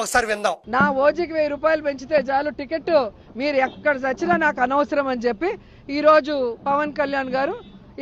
ఒకసారి విందాం. నా ఓజీకి వెయ్యి రూపాయలు పెంచితే చాలు. టికెట్ మీరు ఎక్కడ చచ్చినా నాకు అనవసరం అని చెప్పి ఈ రోజు పవన్ కళ్యాణ్ గారు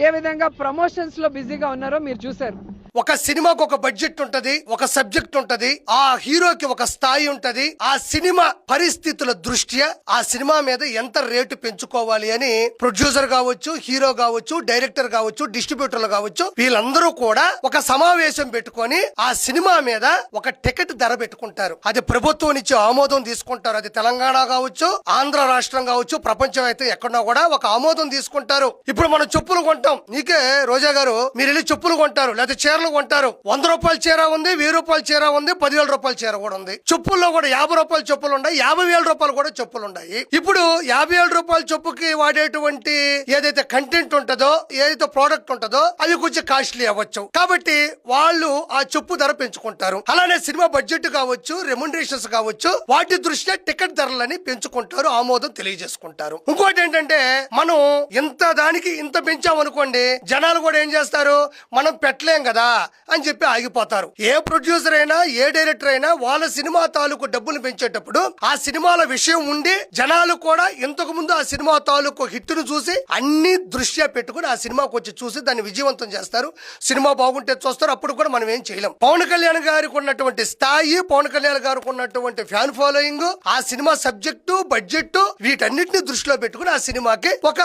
ఏ విధంగా ప్రమోషన్స్లో బిజీగా ఉన్నారో మీరు చూశారు. ఒక సినిమాకు ఒక బడ్జెట్ ఉంటది ఒక సబ్జెక్ట్ ఉంటది ఆ హీరోకి ఒక స్థాయి ఉంటది. ఆ సినిమా పరిస్థితుల దృష్ట్యా ఆ సినిమా మీద ఎంత రేటు పెంచుకోవాలి అని ప్రొడ్యూసర్ కావచ్చు హీరో కావచ్చు డైరెక్టర్ కావచ్చు డిస్ట్రిబ్యూటర్లు కావచ్చు వీళ్ళందరూ కూడా ఒక సమావేశం పెట్టుకొని ఆ సినిమా మీద ఒక టికెట్ ధర పెట్టుకుంటారు. అది ప్రభుత్వం నుంచి ఆమోదం తీసుకుంటారు. అది తెలంగాణ కావచ్చు ఆంధ్ర రాష్ట్రం కావచ్చు ప్రపంచం అయితే ఎక్కడన్నా కూడా ఒక ఆమోదం తీసుకుంటారు. ఇప్పుడు మనం చెప్పులు కొంటాం. నీకే రోజా గారు మీరు వెళ్ళి చెప్పులు కొంటారు. లేదా చీరలు కొంటారు. వంద రూపాయల చీర ఉంది వెయ్యి రూపాయల చీర ఉంది పదివేల రూపాయల చీర కూడా ఉంది. చెప్పుల్లో కూడా యాభై రూపాయల చెప్పులు ఉన్నాయి యాభై వేల రూపాయలు కూడా చెప్పులు ఉన్నాయి. ఇప్పుడు యాభై వేల రూపాయల చెప్పుకి వాడేటువంటి ఏదైతే కంటెంట్ ఉంటుందో ఏదైతే ప్రోడక్ట్ ఉంటుందో అవి కొంచెం కాస్ట్లీ అవ్వచ్చు. కాబట్టి వాళ్ళు ఆ చెప్పు ధర పెంచుకుంటారు. అలానే సినిమా బడ్జెట్ కావచ్చు రెమ్యునరేషన్స్ కావచ్చు వాటి దృష్ట్యా టికెట్ ధరలని పెంచుకుంటారు ఆమోదం తెలియజేసుకుంటారు. ఇంకోటి ఏంటంటే మనం ఇంత దానికి ఇంత పెంచామనుకోండి జనాలు కూడా ఏం చేస్తారు? మనం పెట్టలేం కదా. అని చెప్పి ఆగిపోతారు. ఏ ప్రొడ్యూసర్ అయినా ఏ డైరెక్టర్ అయినా వాళ్ళ సినిమా తాలూకు డబ్బులు పెంచేటప్పుడు ఆ సినిమాల విషయం ఉండి జనాలు కూడా ఇంతకు ముందు ఆ సినిమా తాలూకు హిట్ను చూసి అన్ని దృష్ట్యా పెట్టుకుని ఆ సినిమాకి వచ్చి చూసి దాన్ని విజయవంతం చేస్తారు. సినిమా బాగుంటే చూస్తారు అప్పుడు కూడా మనం ఏం చేయలేం. పవన్ కళ్యాణ్ గారికి ఉన్నటువంటి స్థాయి పవన్ కళ్యాణ్ గారికి ఉన్నటువంటి ఫ్యాన్ ఫాలోయింగ్ ఆ సినిమా సబ్జెక్టు బడ్జెట్ వీటన్నిటిని దృష్టిలో పెట్టుకుని ఆ సినిమాకి ఒక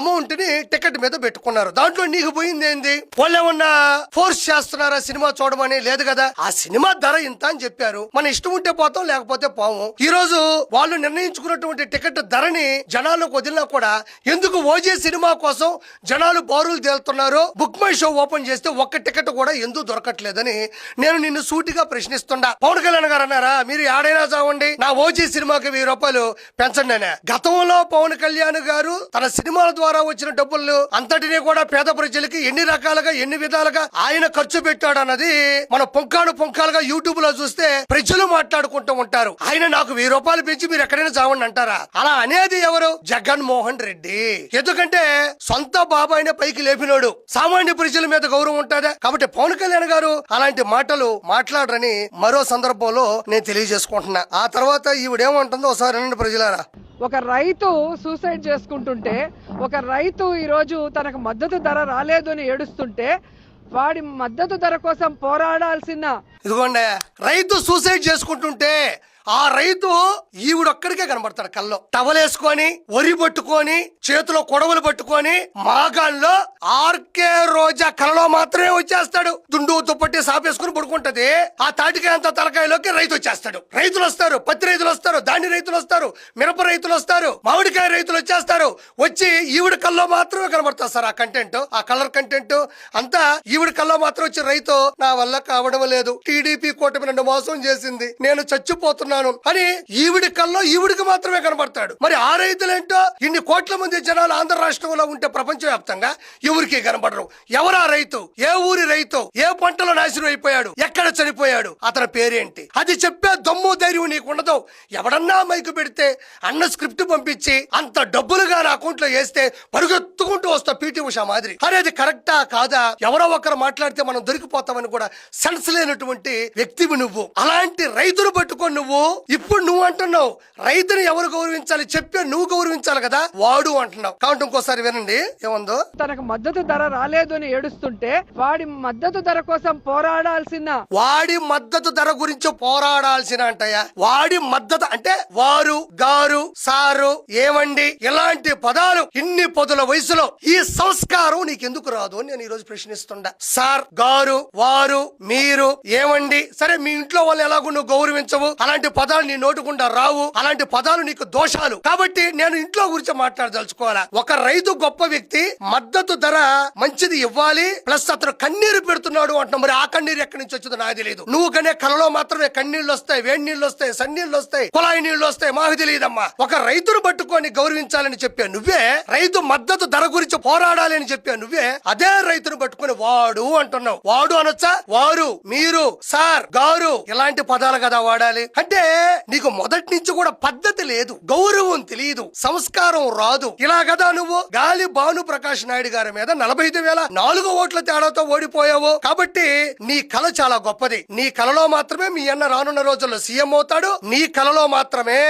అమౌంట్ని టికెట్ మీద పెట్టుకున్నారు. దాంట్లో నీకు పోయింది ఏంది? వాళ్ళు ఏమన్నా ఫోర్స్ చేస్తున్నారా సినిమా చూడమని? లేదు కదా. ఆ సినిమా ధర ఇంత అని చెప్పారు. మన ఇష్టం ఉంటే పోతాం లేకపోతే పోము. ఈ రోజు వాళ్ళు నిర్ణయించుకున్నటువంటి టికెట్ ధరని జనాలకు వదిలినా కూడా ఎందుకు ఓజే సినిమా కోసం జనాలు బారులు తేలుతున్నారు బుక్ మై షో ఓపెన్ చేస్తే ఒక్క టికెట్ కూడా ఎందుకు దొరకట్లేదని నేను నిన్ను సూటిగా ప్రశ్నిస్తుండా పవన్ కళ్యాణ్ గారు అన్నారా మీరు ఆడైనా చావండి నా ఓజీ సినిమాకి వెయ్యి రూపాయలు పెంచండి అనే. గతంలో పవన్ కళ్యాణ్ గారు తన సినిమాల ద్వారా వచ్చిన డబ్బులు అంతటినీ కూడా పేద ప్రజలకి ఎన్ని రకాలుగా ఎన్ని విధాలుగా ఆయన ఖర్చు పెట్టాడు అన్నది మన పొంకాడు పొంకాలుగా యూట్యూబ్లో చూస్తే ప్రజలు మాట్లాడుకుంటూ ఉంటారు. ఆయన నాకు వెయ్యి రూపాయలు పెంచి మీరు ఎక్కడైనా చావండి అంటారా? అలా అనేది ఎవరు? జగన్ మోహన్ రెడ్డి. ఎందుకంటే సొంత బాబాయినే పైకి లేపినోడు. సామాన్య ప్రజల మీద గౌరవం ఉంటుందా? కాబట్టి పవన్ కళ్యాణ్ గారు అలాంటి మాటలు మాట్లాడరని మరో సందర్భంలో నేను తెలియజేసుకుంటున్నా. ఆ తర్వాత ఈవిడేమంటుందో ఒకసారి వినండి ప్రజలారా. ఒక రైతు సూసైడ్ చేసుకుంటుంటే ఒక రైతు ఈరోజు తనకు మద్దతు ధర రాలేదు అని ఏడుస్తుంటే వాడి మద్దతు ధర కోసం పోరాడాల్సిన ఇదిగోండి రైతు సూసైడ్ చేసుకుంటుంటే ఆ రైతు ఈవిడొక్కడికే కనబడతాడు కల్లో. టవలేసుకొని వరి పట్టుకొని చేతిలో కొడవలు పట్టుకొని మాగాల్లో ఆర్కే రోజా కలలో మాత్రమే వచ్చేస్తాడు. దుండు దుప్పట్టి సాపేసుకుని పడుకుంటది. ఆ తాటికాయ అంత తలకాయలోకి రైతు వచ్చేస్తాడు. రైతులు వస్తారు పత్తి రైతులు వస్తారు దాని రైతులు వస్తారు మిరప రైతులు వస్తారు మామిడికాయ రైతులు వచ్చేస్తారు వచ్చి ఈవిడ కల్లో మాత్రమే కనబడతారు సార్ ఆ కంటెంట్ ఆ కలర్ కంటెంట్. అంతా ఈవిడ కల్లో మాత్రం వచ్చి రైతు నా వల్ల కావడం లేదు. టీడీపీ కూటమి నన్ను మోసం చేసింది. నేను చచ్చిపోతున్నాను అని ఈవిడి కల్లో ఈవిడికి మాత్రమే కనబడతాడు. మరి ఆ రైతులేంటో? ఇన్ని కోట్ల మంది జనాలు ఆంధ్ర రాష్ట్రంలో ఉంటే ప్రపంచవ్యాప్తంగా ఎవరికి కనబడరు. ఎవరా రైతు? ఏ ఊరి రైతు? ఏ పంటలో నాశనం అయిపోయాడు? ఎక్కడ చనిపోయాడు? అతని పేరేంటి? అది చెప్పే దమ్ము ధైర్యం నీకు ఉండదు ఎవడన్నా మైకు పెడితే అన్న స్క్రిప్ట్ పంపించి అంత డబ్బులుగా నా అకౌంట్లో వేస్తే పరుగెత్తుకుంటూ వస్తా పీటీ ఉషా మాదిరి. అరే అది కరెక్టా కాదా? ఎవరో ఒకరు మాట్లాడితే మనం దొరికిపోతామని కూడా సెన్స్ లేనటువంటి వ్యక్తివి నువ్వు. అలాంటి రైతును పట్టుకొని నువ్వు ఇప్పుడు నువ్వు అంటున్నావు రైతుని ఎవరు గౌరవించాలి? చెప్పే నువ్వు గౌరవించాలి కదా వాడు అంటున్నావు. కాబట్టి ఇంకోసారి వినండి ఏముందో? తనకు మద్దతు ధర రాలేదు అని ఏడుస్తుంటే వాడి మద్దతు ధర కోసం పోరాడాల్సిన వాడి మద్దతు ధర గురించి పోరాడాల్సిన అంటయ్యా. వాడి మద్దతు అంటే వారు గారు సారు ఏమండి ఇలాంటి పదాలు ఇన్ని పదుల వయసులో ఈ సంస్కారం నీకెందుకు రాదు అని నేను ఈ రోజు ప్రశ్నిస్తుండా. సార్ గారు వారు మీరు ఏమండి సరే మీ ఇంట్లో వాళ్ళు ఎలాగో నువ్వు గౌరవించవు? అలాంటి పదాలు నీ నోటుకుండా రావు. అలాంటి పదాలు నీకు దోషాలు. కాబట్టి నేను ఇంట్లో గురించి మాట్లాడదలుచుకోవాలా? ఒక రైతు గొప్ప వ్యక్తి మద్దతు ధర మంచిది ఇవ్వాలి. ప్లస్ అతను కన్నీరు పెడుతున్నాడు అంటున్నా. మరి ఆ కన్నీరు ఎక్కడి నుంచి వచ్చిందో నాకు తెలియదు నువ్వు కనే కలలో మాత్రమే కన్నీళ్ళు వస్తాయి వేడి నీళ్ళు వస్తాయి సన్నీళ్ళు వస్తాయి కుళాయి నీళ్ళు వస్తాయి మాకు తెలియదమ్మా. ఒక రైతును పట్టుకొని గౌరవించాలని చెప్పా నువ్వే. రైతు మద్దతు ధర గురించి పోరాడాలి అని చెప్పా నువ్వే. అదే రైతును పట్టుకొని వాడు అంటున్నావు. వాడు అనొచ్చా? వారు మీరు సార్ గారు ఇలాంటి పదాలు కదా వాడాలి. అంటే నీకు మొదటి నుంచి కూడా పద్ధతి లేదు గౌరవం తెలియదు సంస్కారం రాదు. ఇలా కదా నువ్వు? గాలి భాను ప్రకాష్ నాయుడు గారి మీద నలభై ఐదు వేల నాలుగు ఓట్ల తేడాతో ఓడిపోయావు. కాబట్టి నీ కళ చాలా గొప్పది. నీ కళలో మాత్రమే మీ అన్న రానున్న రోజుల్లో సీఎం అవుతాడు. నీ కళలో మాత్రమే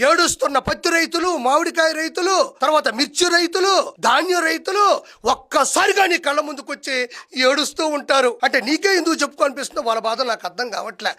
ఏడుస్తున్న పత్తి రైతులు మామిడికాయ రైతులు తర్వాత మిర్చి రైతులు ధాన్యం రైతులు ఒక్కసారిగా నీ కళ్ళ ముందుకు వచ్చి ఏడుస్తూ ఉంటారు. అంటే నీకే ఎందుకు చెప్పుకో అనిపిస్తుందో వాళ్ళ బాధ నాకు అర్థం కావట్లే.